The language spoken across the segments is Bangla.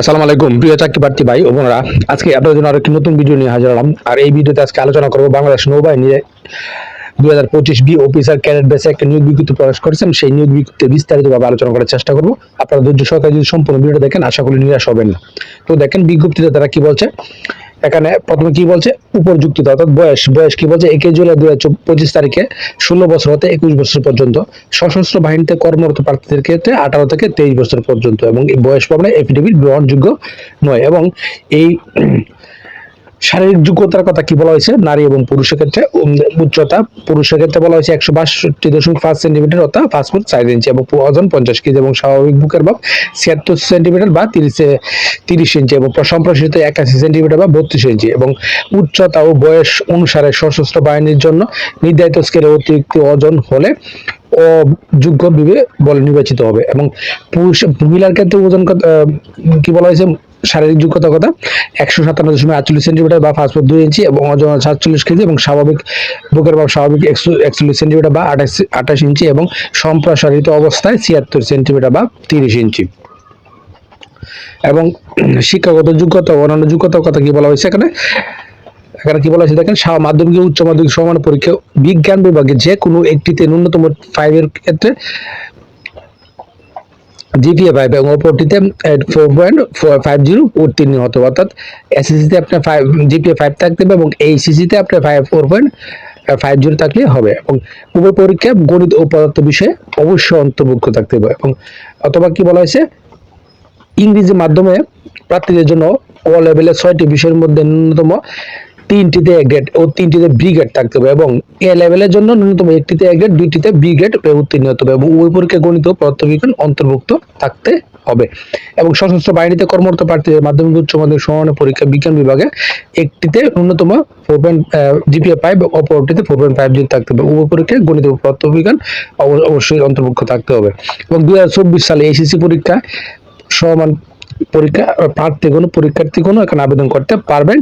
আসসালামু আলাইকুম। প্রিয় চাকরি প্রার্থী ভাই ও বোনরা, আজকে আপনাদের জন্য আরও একটি নতুন ভিডিও নিয়ে হাজির হলাম। আর এই ভিডিওতে আজকে আলোচনা করব বাংলাদেশ নৌবাহিনী দুই হাজার পঁচিশ বি অফিসার ক্যাডেট বেসে একটা নিয়োগ বিজ্ঞপ্তি প্রকাশ করেছেন। সেই নিয়োগ বিজ্ঞপ্তি বিস্তারিতভাবে আলোচনা করার চেষ্টা করব। আপনারা ধৈর্য সহকারে যদি সম্পূর্ণ ভিডিও দেখেন, আশা করি নিরাশ হবেন না। তো দেখেন বিজ্ঞপ্তিতে তারা কি বলছে এখানে প্রথমে কি বলছে? উপযুক্ততা, অর্থাৎ বয়স। বয়স কি বলছে? একে জুলাই দুই হাজার পঁচিশ তারিখে ষোলো বছর হতে একুশ বছর পর্যন্ত। সশস্ত্র বাহিনীতে কর্মরত প্রার্থীদের ক্ষেত্রে আঠারো থেকে তেইশ বছর পর্যন্ত এবং এই বয়স পাবনা এফিডেভিট গ্রহণযোগ্য নয়। এবং এই শারীরিক যোগ্যতার কথা কি বলা হয়েছে? নারী এবং পুরুষের ক্ষেত্রে উচ্চতা পুরুষের ক্ষেত্রে বলা হয়েছে একশো বাষট্টি দশমিক পাঁচ সেন্টিমিটার অর্থাৎ পাঁচ ফুট চার ইঞ্চি এবং ওজন পঞ্চাশ কেজি এবং স্বাভাবিক বুকের মাপ ছিয়াত্তর সেন্টিমিটার বা তিরিশ তিরিশ ইঞ্চি এবং সম্প্রসারিত একাশি সেন্টিমিটার বা বত্রিশ ইঞ্চি এবং উচ্চতা ও বয়স অনুসারে সশস্ত্র বাহিনীর জন্য নির্ধারিত স্কেলে অতিরিক্ত ওজন হলে অযোগ্য বিবে বলে নির্বাচিত হবে এবং পুরুষ মহিলার ক্ষেত্রে ওজন কি বলা হয়েছে? শারীরিক যোগ্যতা কথা, একশো সাতান্ন দশমিক আটচল্লিশ সেন্টিমিটার বা পাঁচ ফুট দুই ইঞ্চি এবং ওজন সাতচল্লিশ কেজি এবং স্বাভাবিক বুকের বা স্বাভাবিক একশো একচল্লিশ সেন্টিমিটার বা আঠাশ আঠাশ ইঞ্চি এবং সম্প্রসারিত অবস্থায় ছিয়াত্তর সেন্টিমিটার বা তিরিশ ইঞ্চি। এবং শিক্ষাগত যোগ্যতা অন্যান্য যোগ্যতার কথা কি বলা হয়েছে এখানে? এখানে কি বলা হয়েছে দেখেন মাধ্যমিক উচ্চ মাধ্যমিক সমান পরীক্ষা, বিজ্ঞান বিভাগে যে কোনো একটিতে ন্যূনতম ফাইভের ক্ষেত্রে জিপিএ ফাইভ এবং অপরটিতে ফোর পয়েন্ট ফাইভ জিরো উত্তীর্ণ হতো অর্থাৎ এসএসসিতে আপনার ফাইভ জিপিএ ফাইভ থাকতে হবে এবং এইচএসসিতে আপনার five four point five zero থাকলে হবে। এবং উভয় পরীক্ষা গণিত ও পদার্থ বিষয়ে অবশ্যই অন্তর্ভুক্ত থাকতে হবে এবং অথবা কি বলা হয়েছে, ইংরেজি মাধ্যমে প্রার্থীদের জন্য ও লেভেলের ছয়টি বিষয়ের মধ্যে ন্যূনতম তিনটিতে এ গ্রেড ও তিনটিতে বি গ্রেড থাকতে হবে এবং এ লেভেলের জন্য ন্যূনতম একটিতে এ গ্রেড দুইটিতে বি গ্রেড উত্তীর্ণ হতে হবে এবং ওই পরীক্ষা গণিত পদার্থবিজ্ঞান অন্তর্ভুক্ত থাকতে হবে। এবং সশস্ত্র বাহিনীতে কর্মরত প্রার্থীদের মাধ্যমিক উচ্চ মাধ্যমিক সমানের পরীক্ষা বিজ্ঞান বিভাগে একটিতে ন্যূনতম ফোর পয়েন্ট জিপিএ ফাইভ অপরটিতে ফোর পয়েন্ট ফাইভ জিরো থাকতে হবে, উভয় পরীক্ষায় গণিত পদার্থবিজ্ঞান অবশ্যই অন্তর্ভুক্ত থাকতে হবে। এবং দুই হাজার চব্বিশ সালে এসএসসি পরীক্ষা সমান পরীক্ষা প্রার্থী কোনো পরীক্ষার্থী কোনো এখানে আবেদন করতে পারবেন।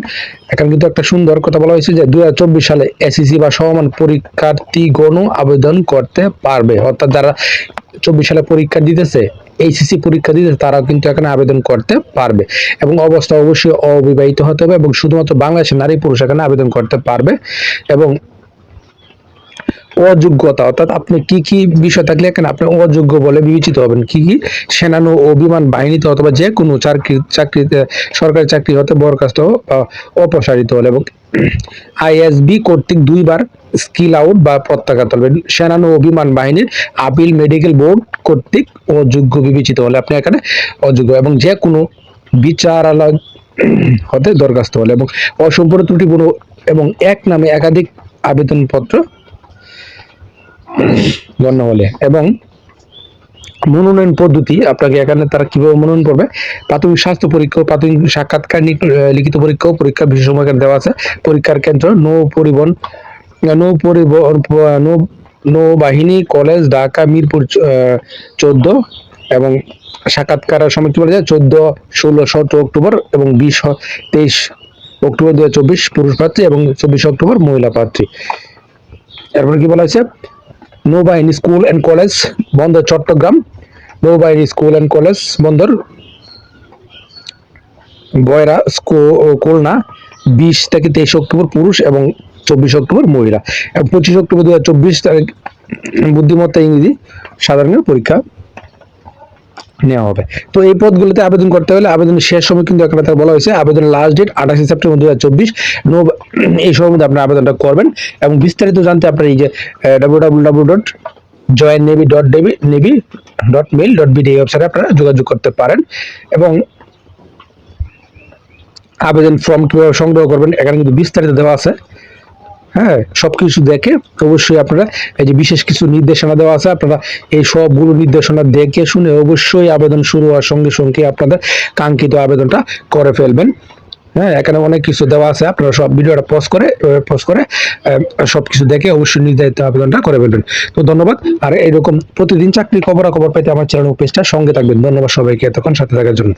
এখানে কিন্তু একটা সুন্দর কথা বলা হয়েছে যে দু হাজার চব্বিশ সালে এসএসসি বা সমান পরীক্ষার্থী গণ আবেদন করতে পারবে। অর্থাৎ যারা চব্বিশ সালে পরীক্ষা দিতেছে এইচএসসি পরীক্ষা দিতেছে, তারাও কিন্তু এখানে আবেদন করতে পারবে। এবং অবস্থা অবশ্যই অবিবাহিত হতে হবে এবং শুধুমাত্র বাংলাদেশের নারী পুরুষ এখানে আবেদন করতে পারবে। এবং অযোগ্যতা, অর্থাৎ আপনি কি কি বিষয় থাকলে এখানে আপনি অযোগ্য বলে বিবেচিত হবেন? কি কি সেনানো ও বিমান বাহিনীতে অথবা যে কোনো চাকরি চাকরিতে, সরকারি চাকরি হতে বরখাস্ত অপসারিত হলে এবং আইএসবি কর্তৃক দুইবার স্কিল আউট বা প্রত্যাঘাত হবে। সেনানো ও বিমান বাহিনীর আপিল মেডিকেল বোর্ড কর্তৃক অযোগ্য বিবেচিত হলে আপনি এখানে অযোগ্য এবং যে কোনো বিচারালয় হতে দরখাস্ত হলে এবং অসম্পূর্ণ ত্রুটিপূর্ণ এবং এক নামে একাধিক আবেদনপত্র গণ্য বলে এবং মনোনয়ন পদ্ধতি আপনাকে এখানে তারা কীভাবে মনোনয়ন করবে? প্রাথমিক স্বাস্থ্য পরীক্ষা প্রাথমিক সাক্ষাৎকার লিখিত পরীক্ষা ও পরীক্ষার বিশেষ সময় দেওয়া আছে। পরীক্ষার কেন্দ্র নৌ পরিবহন নৌ পরিবহন নৌ, নৌবাহিনী, কলেজ, ঢাকা, মিরপুর চোদ্দ এবং সাক্ষাৎকারের সময় কি বলা যায়? চোদ্দ, ষোলো, সতেরো অক্টোবর এবং বিশ, তেইশ অক্টোবর দু হাজার চব্বিশ পুরুষ প্রার্থী এবং চব্বিশ অক্টোবর মহিলা প্রার্থী। এরপর কি বলা হয়েছে? নৌবাহিনী স্কুল অ্যান্ড কলেজ বন্দর চট্টগ্রাম নৌবাহিনী স্কুল অ্যান্ড কলেজ বন্দর বয়রা খুলনা বিশ থেকে তেইশ অক্টোবর পুরুষ এবং চব্বিশ অক্টোবর মহিলা। এবং পঁচিশ অক্টোবর দু হাজার চব্বিশ তারিখ, বুদ্ধিমত্তা ইংরেজি সাধারণের পরীক্ষা। নেওয়া হবে। তো এই পদগুলোতে আবেদন করতে হলে আবেদনের শেষ সময় কিন্তু এখানে তার বলা হয়েছে, আবেদনের লাস্ট ডেট আঠাশে সেপ্টেম্বর দু হাজার চব্বিশ এই সময়ের মধ্যে আপনার আবেদনটা করবেন এবং বিস্তারিত জানতে আপনার এই যে এই ওয়েবসাইটে আপনারা যোগাযোগ করতে পারেন এবং আবেদন ফর্ম কীভাবে সংগ্রহ করবেন। এখানে কিন্তু বিস্তারিত দেওয়া আছে। হ্যাঁ সবকিছু দেখে অবশ্যই আপনারা এই যে বিশেষ কিছু নির্দেশনা দেওয়া আছে, আপনারা এই সবগুলো নির্দেশনা দেখে শুনে অবশ্যই আবেদন শুরু হওয়ার সঙ্গে সঙ্গে আপনাদের কাঙ্ক্ষিত আবেদনটা করে ফেলবেন। হ্যাঁ এখানে অনেক কিছু দেওয়া আছে, আপনারা সব ভিডিওটা পজ করে পজ করে সব কিছু দেখে অবশ্যই নির্ধারিত আবেদনটা করে ফেলবেন। তো ধন্যবাদ, আর এরকম প্রতিদিন চাকরির খবরাখবর পেতে আমার চ্যানেল পেজটা সঙ্গে থাকবেন। ধন্যবাদ সবাইকে এতক্ষণ সাথে থাকার জন্য।